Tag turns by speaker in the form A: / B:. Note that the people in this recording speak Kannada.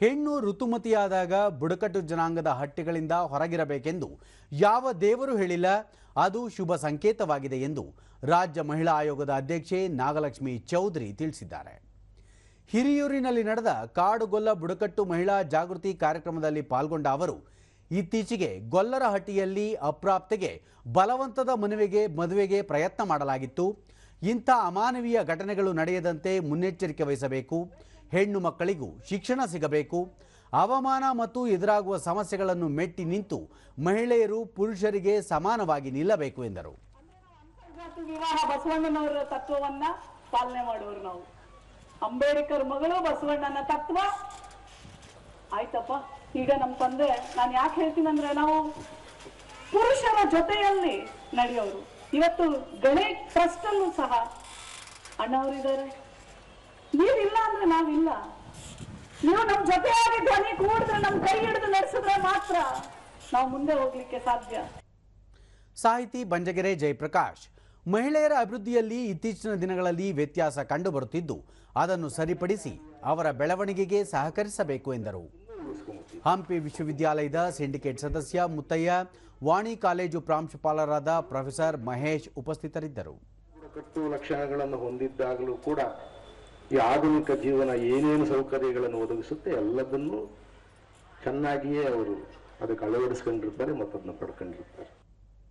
A: ಹೆಣ್ಣು ಋತುಮತಿಯಾದಾಗ ಬುಡಕಟ್ಟು ಜನಾಂಗದ ಹಟ್ಟಿಗಳಿಂದ ಹೊರಗಿರಬೇಕೆಂದು ಯಾವ ದೇವರು ಹೇಳಿಲ್ಲ, ಅದು ಶುಭ ಸಂಕೇತವಾಗಿದೆ ಎಂದು ರಾಜ್ಯ ಮಹಿಳಾ ಆಯೋಗದ ಅಧ್ಯಕ್ಷೆ ನಾಗಲಕ್ಷ್ಮಿ ಚೌಧರಿ ತಿಳಿಸಿದ್ದಾರೆ. ಹಿರಿಯೂರಿನಲ್ಲಿ ನಡೆದ ಕಾಡುಗೊಲ್ಲ ಬುಡಕಟ್ಟು ಮಹಿಳಾ ಜಾಗೃತಿ ಕಾರ್ಯಕ್ರಮದಲ್ಲಿ ಪಾಲ್ಗೊಂಡ ಅವರು, ಇತ್ತೀಚೆಗೆ ಗೊಲ್ಲರ ಹಟ್ಟಿಯಲ್ಲಿ ಅಪ್ರಾಪ್ತೆಗೆ ಬಲವಂತದ ಮನವಿಗೆ, ಮದುವೆಗೆ ಪ್ರಯತ್ನ ಮಾಡಲಾಗಿತ್ತು. ಇಂಥ ಅಮಾನವೀಯ ಘಟನೆಗಳು ನಡೆಯದಂತೆ ಮುನ್ನೆಚ್ಚರಿಕೆ ವಹಿಸಬೇಕು. ಹೆಣ್ಣು ಮಕ್ಕಳಿಗೂ ಶಿಕ್ಷಣ ಸಿಗಬೇಕು. ಅವಮಾನ ಮತ್ತು ಎದುರಾಗುವ ಸಮಸ್ಯೆಗಳನ್ನು ಮೆಟ್ಟಿ ನಿಂತು ಮಹಿಳೆಯರು ಪುರುಷರಿಗೆ ಸಮಾನವಾಗಿ ನಿಲ್ಲಬೇಕು ಎಂದರು.
B: ವಿವಾಹ ಬಸವಣ್ಣನವರ ತತ್ವವನ್ನ ಪಾಲನೆ ಮಾಡುವರು ನಾವು. ಅಂಬೇಡ್ಕರ್ ಮಗಳು ಬಸವಣ್ಣನ ತತ್ವ. ಆಯ್ತಪ್ಪ, ಈಗ ನಮ್ಮ ತಂದೆ, ನಾನು ಯಾಕೆ ಹೇಳ್ತೀನಿ ಅಂದ್ರೆ ನಾವು ಪುರುಷರ ಜೊತೆಯಲ್ಲಿ ನಡೆಯೋರು. ಇವತ್ತು ಗಣೇಶ್ ಟ್ರಸ್ಟ್ ಅಲ್ಲೂ ಸಹ ಅಣ್ಣವರಿದ್ದಾರೆ ನೀವಿಲ್ಲ ಅಂದ್ರೆ ನಾವಿಲ್ಲ. ನೀವು ನಮ್ಮ ಜೊತೆಯಾಗಿ ಧ್ವನಿ ಕೂಡಿದ್ರೆ ನಮ್ ಕೈ ಹಿಡಿದು ನಡೆಸಿದ್ರೆ ಮಾತ್ರ ನಾವು ಮುಂದೆ ಹೋಗ್ಲಿಕ್ಕೆ ಸಾಧ್ಯ.
A: ಸಾಹಿತಿ ಬಂಜಗೆರೆ ಜಯಪ್ರಕಾಶ್, ಮಹಿಳೆಯರ ಅಭಿವೃದ್ಧಿಯಲ್ಲಿ ಇತ್ತೀಚಿನ ದಿನಗಳಲ್ಲಿ ವ್ಯತ್ಯಾಸ ಕಂಡುಬರುತ್ತಿದ್ದು, ಅದನ್ನು ಸರಿಪಡಿಸಿ ಅವರ ಬೆಳವಣಿಗೆಗೆ ಸಹಕರಿಸಬೇಕು ಎಂದರು. ಹಂಪಿ ವಿಶ್ವವಿದ್ಯಾಲಯದ ಸಿಂಡಿಕೇಟ್ ಸದಸ್ಯ ಮುತ್ತಯ್ಯ, ವಾಣಿ ಕಾಲೇಜು ಪ್ರಾಂಶುಪಾಲರಾದ ಪ್ರೊಫೆಸರ್ ಮಹೇಶ್ ಉಪಸ್ಥಿತರಿದ್ದರು.
C: ಬುಡಕಟ್ಟು ಲಕ್ಷಣಗಳನ್ನು ಹೊಂದಿದ್ದಾಗಲೂ ಕೂಡ ಈ ಆಧುನಿಕ ಜೀವನ ಏನೇನು ಸೌಕರ್ಯಗಳನ್ನು ಒದಗಿಸುತ್ತೆ ಎಲ್ಲದನ್ನೂ ಚೆನ್ನಾಗಿಯೇ ಅವರು ಅದಕ್ಕೆ ಅಳವಡಿಸ್ಕೊಂಡಿರ್ತಾರೆ ಮತ್ತದನ್ನು ಪಡ್ಕೊಂಡಿರ್ತಾರೆ.